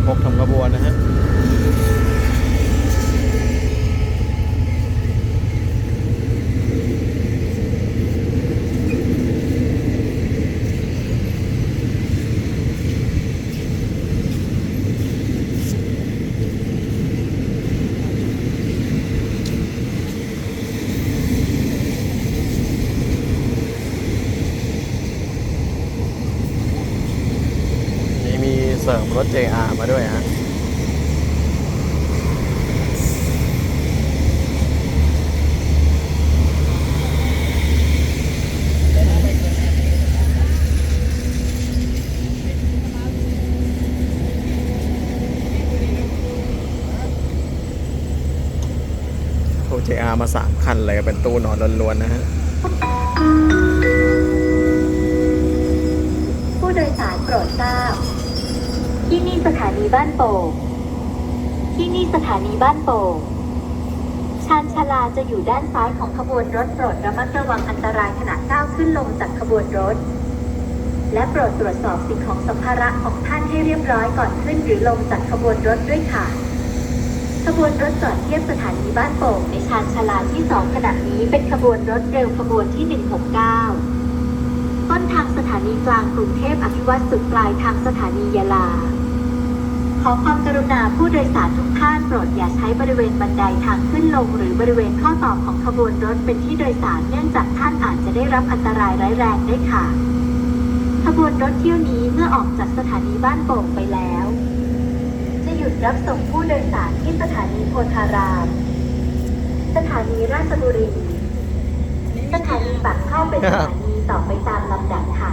26ทำกระบวนนะฮะ รถ JR มาด้วยฮะโอ้ JR มาสามคันเลยเป็นตู้นอนล้วนๆนะฮะ ผู้โดยสารโปรดทราบ ที่นี่สถานีบ้านโป่งที่นี่สถานีบ้านโป่งชานชาลาจะอยู่ด้านซ้ายของขบวนรถโปรดระมัดระวังอันตรายขณะก้าวขึ้นลงจากขบวนรถ และโปรดตรวจสอบสิ่งของสัมภาระของท่านให้เรียบร้อยก่อนขึ้นหรือลงจากขบวนรถด้วยค่ะ ขบวนรถจอดเทียบสถานีบ้านโป่งในชานชาลาที่สองขณะนี้เป็นขบวนรถเร็วขบวนที่ 169 ต้นทางสถานีกลางกรุงเทพอภิวัตสุดปลายทางสถานียะลา ขอความกรุณาผู้โดยสารทุกท่านโปรดอย่าใช้บริเวณบันไดทางขึ้นลง หรือบริเวณข้อต่อของขบวนรถเป็นที่โดยสารเนื่องจากท่านอาจจะได้รับอันตรายร้ายแรงได้ค่ะ ขบวนรถเที่ยวนี้เมื่อออกจากสถานีบ้านโป่งไปแล้ว จะหยุดรับส่งผู้โดยสารที่สถานีโพธาราม สถานีราชบุรี สถานีปากเข้าเป็นสถานีต่อไปตามลำดับค่ะ